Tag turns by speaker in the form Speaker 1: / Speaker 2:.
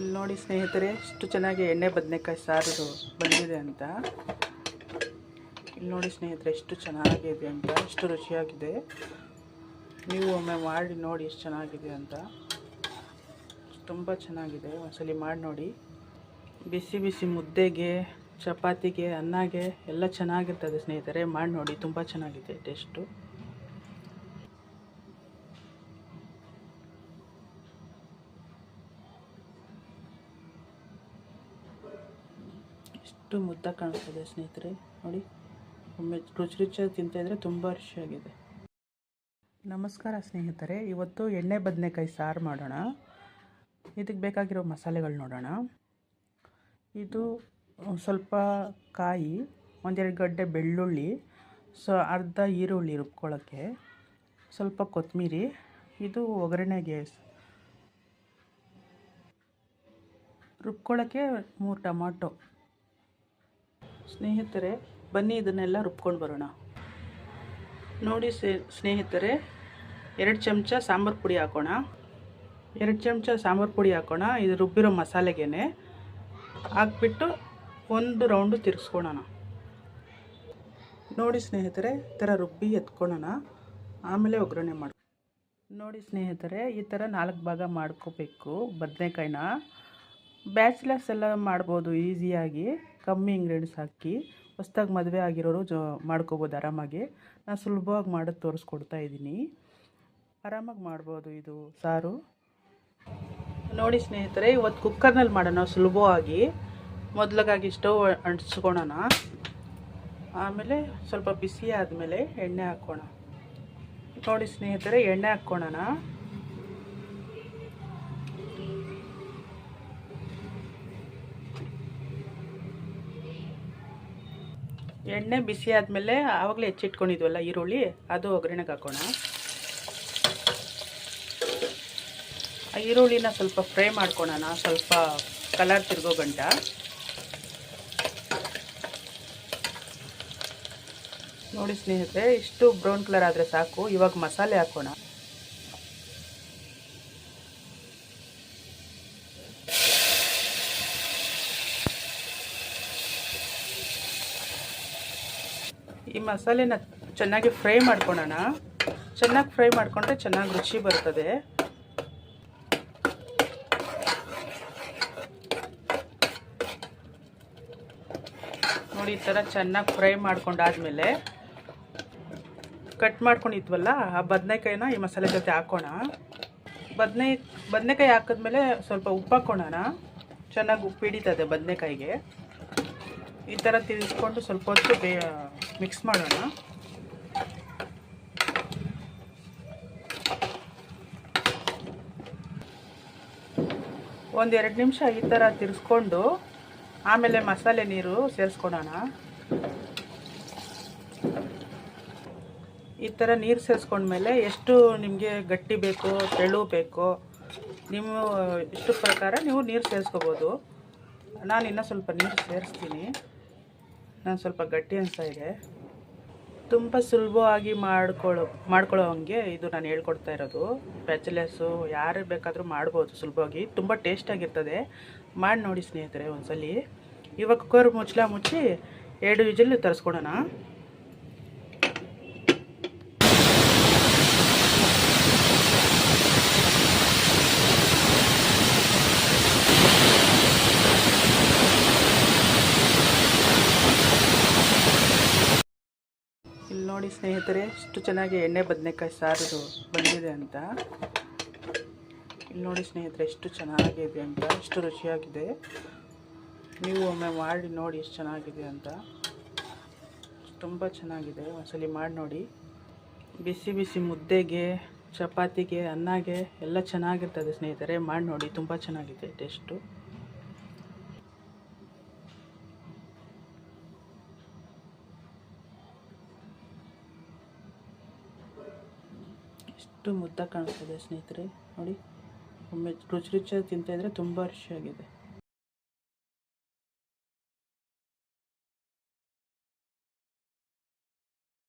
Speaker 1: ಇಲ್ಲಿ ನೋಡಿ ಸ್ನೇಹಿತರೆ, ಎಷ್ಟು ಚೆನ್ನಾಗಿ ಎಣ್ಣೆ ಬದನೆಕಾಯಿ ಸಾರು ಬಂದಿದೆ ಅಂತ. ಇಲ್ಲಿ ನೋಡಿ ಸ್ನೇಹಿತರೆ, ಎಷ್ಟು ಚೆನ್ನಾಗಿದೆ ಅಂತ, ಎಷ್ಟು ರುಚಿಯಾಗಿದೆ. ನೀವು ಒಮ್ಮೆ ಮಾಡಿ ನೋಡಿ ಎಷ್ಟು ಚೆನ್ನಾಗಿದೆ ಅಂತ. ತುಂಬ ಚೆನ್ನಾಗಿದೆ, ಒಂದ್ಸಲಿ ಮಾಡಿ ನೋಡಿ. ಬಿಸಿ ಬಿಸಿ ಮುದ್ದೆಗೆ, ಚಪಾತಿಗೆ, ಅನ್ನಗೆ ಎಲ್ಲ ಚೆನ್ನಾಗಿರ್ತದೆ ಸ್ನೇಹಿತರೆ, ಮಾಡಿ ನೋಡಿ, ತುಂಬ ಚೆನ್ನಾಗಿದೆ, ಟೇಸ್ಟು. ಎಷ್ಟು ಮುದ್ದ ಕಾಣಿಸ್ತದೆ ಸ್ನೇಹಿತರೆ. ನೋಡಿ, ಒಮ್ಮೆ ರುಚಿ ರುಚಿಯಾಗಿ ತಿಂತಾಯಿದ್ರೆ ತುಂಬ ರುಚಿಯಾಗಿದೆ. ನಮಸ್ಕಾರ ಸ್ನೇಹಿತರೆ. ಇವತ್ತು ಎಣ್ಣೆ ಬದನೆಕಾಯಿ ಸಾರು ಮಾಡೋಣ. ಇದಕ್ಕೆ ಬೇಕಾಗಿರೋ ಮಸಾಲೆಗಳು ನೋಡೋಣ. ಇದು ಸ್ವಲ್ಪ ಕಾಯಿ, ಒಂದೆರಡು ಗಡ್ಡೆ ಬೆಳ್ಳುಳ್ಳಿ, ಸೊ ಅರ್ಧ ಈರುಳ್ಳಿ ರುಬ್ಕೊಳ್ಳೋಕ್ಕೆ, ಸ್ವಲ್ಪ ಕೊತ್ತಂಬರಿ ಇದು ಒಗ್ಗರಣೆಗೆ ರುಬ್ಕೊಳ್ಳೋಕ್ಕೆ ಮೂರು ಟೊಮಾಟೊ ಸ್ನೇಹಿತರೆ, ಬನ್ನಿ ಇದನ್ನೆಲ್ಲ ರುಬ್ಕೊಂಡು ಬರೋಣ. ನೋಡಿ ಸ್ನೇಹಿತರೆ, ಎರಡು ಚಮಚ ಸಾಂಬಾರು ಪುಡಿ ಹಾಕೋಣ. ಎರಡು ಚಮಚ ಸಾಂಬಾರು ಪುಡಿ ಹಾಕೋಣ. ಇದು ರುಬ್ಬಿರೋ ಮಸಾಲೆಗೇನೆ. ಹಾಕ್ಬಿಟ್ಟು ಒಂದು ರೌಂಡು ತಿರ್ಗಿಸ್ಕೊಳೋಣ ನೋಡಿ ಸ್ನೇಹಿತರೆ, ಈ ಥರ ರುಬ್ಬಿ ಎತ್ಕೊಳೋಣ ಆಮೇಲೆ ಒಗ್ಗರಣೆ ಮಾಡಿ. ನೋಡಿ ಸ್ನೇಹಿತರೆ, ಈ ಥರ ನಾಲ್ಕು ಭಾಗ ಮಾಡ್ಕೋಬೇಕು ಬದನೆಕಾಯಿನ. ಬ್ಯಾಚುಲರ್ಸ್ ಎಲ್ಲ ಮಾಡ್ಬೋದು ಈಸಿಯಾಗಿ. ಕಮ್ಮಿ ಇಂಗ್ರೀಡಿಯೆಂಟ್ಸ್ ಹಾಕಿ ಹೊಸ್ದಾಗಿ ಮದುವೆ ಆಗಿರೋರು ಜೊ ಮಾಡ್ಕೋಬೋದು ಆರಾಮಾಗಿ. ನಾನು ಸುಲಭವಾಗಿ ಮಾಡೋದು ತೋರಿಸ್ಕೊಡ್ತಾ ಇದ್ದೀನಿ. ಆರಾಮಾಗಿ ಮಾಡ್ಬೋದು ಇದು ಸಾರು. ನೋಡಿ ಸ್ನೇಹಿತರೆ ಇವತ್ತು ಕುಕ್ಕರ್ನಲ್ಲಿ ಮಾಡೋಣ ಸುಲಭವಾಗಿ. ಮೊದಲಾಗಿ ಸ್ಟವ್ ಅಂಟಿಸ್ಕೊಳೋಣ. ಆಮೇಲೆ ಸ್ವಲ್ಪ ಬಿಸಿ ಆದಮೇಲೆ ಎಣ್ಣೆ ಹಾಕ್ಕೋಣ ನೋಡಿ ಸ್ನೇಹಿತರೆ, ಎಣ್ಣೆ ಹಾಕ್ಕೊಳ್ಳೋಣ ಎಣ್ಣೆ ಬಿಸಿ ಆದಮೇಲೆ ಆವಾಗಲೇ ಹೆಚ್ಚಿಟ್ಕೊಂಡಿದ್ವಲ್ಲ ಈರುಳ್ಳಿ, ಅದು ಒಗ್ಗರಣೆಗೆ ಹಾಕೋಣ. ಆ ಈರುಳ್ಳಿನ ಸ್ವಲ್ಪ ಫ್ರೈ ಮಾಡ್ಕೊಳೋಣ, ಸ್ವಲ್ಪ ಕಲರ್ ತಿರ್ಗೋ ಗಂಟ. ನೋಡಿ ಸ್ನೇಹಿತರೆ, ಇಷ್ಟು ಬ್ರೌನ್ ಕಲರ್ ಆದರೆ ಸಾಕು, ಇವಾಗ ಮಸಾಲೆ ಹಾಕೋಣ. ಈ ಮಸಾಲೆನ ಚೆನ್ನಾಗಿ ಫ್ರೈ ಮಾಡ್ಕೊಳ್ಳೋಣ ಚೆನ್ನಾಗಿ ಫ್ರೈ ಮಾಡಿಕೊಂಡ್ರೆ ಚೆನ್ನಾಗಿ ರುಚಿ ಬರ್ತದೆ. ನೋಡಿ, ಈ ಥರ ಚೆನ್ನಾಗಿ ಫ್ರೈ ಮಾಡ್ಕೊಂಡಾದ್ಮೇಲೆ ಕಟ್ ಮಾಡ್ಕೊಂಡಿದ್ವಲ್ಲ, ಆ ಬದನೆಕಾಯಿನ ಈ ಮಸಾಲೆ ಜೊತೆ ಹಾಕೋಣ. ಬದನೆ, ಬದನೆಕಾಯಿ ಹಾಕಿದ್ಮೇಲೆ ಸ್ವಲ್ಪ ಉಪ್ಪು ಹಾಕೋಣ ಚೆನ್ನಾಗಿ ಉಪ್ಪು ಹಿಡಿತದೆ ಬದನೆಕಾಯಿಗೆ. ಈ ಥರ ತಿರುಗಿಸ್ಕೊಂಡು ಸ್ವಲ್ಪ ಹೊತ್ತು ಬೇ ಮಿಕ್ಸ್ ಮಾಡೋಣ. ಒಂದು ಎರಡು ನಿಮಿಷ ಈ ಥರ ತಿರ್ಸ್ಕೊಂಡು ಆಮೇಲೆ ಮಸಾಲೆ ನೀರು ಸೇರಿಸ್ಕೊಳೋಣ ಈ ಥರ ನೀರು ಸೇರಿಸ್ಕೊಂಡ್ಮೇಲೆ ಎಷ್ಟು ನಿಮಗೆ ಗಟ್ಟಿ ಬೇಕೋ, ತೆಳು ಬೇಕೋ, ನಿಮ್ಮ ಇಷ್ಟು ಪ್ರಕಾರ ನೀವು ನೀರು ಸೇರಿಸ್ಕೋಬೋದು. ನಾನು ಇನ್ನೂ ಸ್ವಲ್ಪ ನೀರು ಸೇರಿಸ್ತೀನಿ. ನಾನು ಸ್ವಲ್ಪ ಗಟ್ಟಿ ಅನಿಸ್ತಾ ಇದೆ. ತುಂಬ ಸುಲಭವಾಗಿ ಮಾಡ್ಕೊಳ್ಳೋ ಮಾಡ್ಕೊಳ್ಳೋ ಹಂಗೆ ಇದು ನಾನು ಹೇಳ್ಕೊಡ್ತಾ ಇರೋದು. ಬ್ಯಾಚುಲರ್ಸು ಯಾರು ಬೇಕಾದರೂ ಮಾಡ್ಬೋದು ಸುಲಭವಾಗಿ. ತುಂಬ ಟೇಸ್ಟಾಗಿರ್ತದೆ ಮಾಡಿ ನೋಡಿ ಸ್ನೇಹಿತರೆ ಒಂದ್ಸಲಿ. ಇವಾಗ ಕುಕ್ಕರ್ ಮುಚ್ಚಲ ಮುಚ್ಚಿ ಎರಡು ವಿಜಲ್ ತರಿಸ್ಕೊಡೋಣ. ಇಲ್ಲಿ ನೋಡಿ ಸ್ನೇಹಿತರೆ, ಎಷ್ಟು ಚೆನ್ನಾಗಿ ಎಣ್ಣೆ ಬದನೆಕಾಯಿ ಸಾರು ಬಂದಿದೆ ಅಂತ. ಇಲ್ಲಿ ನೋಡಿ ಸ್ನೇಹಿತರೆ, ಎಷ್ಟು ಚೆನ್ನಾಗಿದೆ ಅಂತ, ಎಷ್ಟು ರುಚಿಯಾಗಿದೆ. ನೀವು ಒಮ್ಮೆ ಮಾಡಿ ನೋಡಿ ಎಷ್ಟು ಚೆನ್ನಾಗಿದೆ ಅಂತ. ತುಂಬ ಚೆನ್ನಾಗಿದೆ, ಒಂದ್ಸಲಿ ಮಾಡಿ ನೋಡಿ. ಬಿಸಿ ಬಿಸಿ ಮುದ್ದೆಗೆ, ಚಪಾತಿಗೆ, ಅನ್ನಗೆ ಎಲ್ಲ ಚೆನ್ನಾಗಿರ್ತದೆ ಸ್ನೇಹಿತರೆ, ಮಾಡಿ ನೋಡಿ, ತುಂಬ ಚೆನ್ನಾಗಿದೆ ಟೇಸ್ಟು ಎಷ್ಟು ಮುದ್ದ ಕಾಣಿಸ್ತದೆ ಸ್ನೇಹಿತರೆ. ನೋಡಿ ಒಮ್ಮೆ ರುಚಿ ರುಚಿಯಾಗಿ ತಿಂತಾಯಿದ್ರೆ ತುಂಬ ರುಚಿಯಾಗಿದೆ.